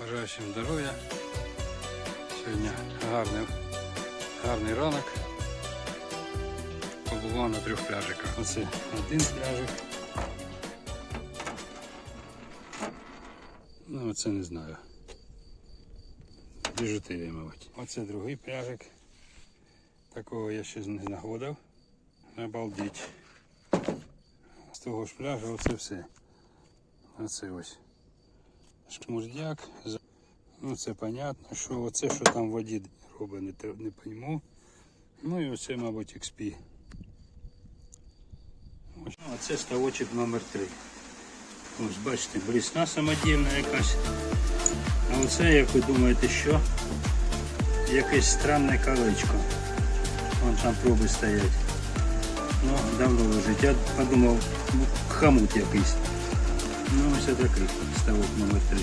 Бажаю всім здоров'я. Сьогодні гарний, гарний ранок. Побував на трьох пляжиках. Оце один пляжик. Ну, оце не знаю. Біжутерія, мабуть. Оце другий пляжик. Такого я ще не знаходив. Обалдіть. З того ж пляжу оце все. Оце ось. Шмурдяк. Ну це понятно, що оце, що там в воді робить, не, не пойму. Ну і оце, мабуть, XP. Ось. Ну, а це ставочок номер 3 Ось бачите, блісна самодільна якась. А оце, як ви думаєте, що? Якесь странне колечко. Вон там проби стоять. Ну, давно лежить. Я подумав, ну, хамут якийсь. Ну, ось такий ставок номер 3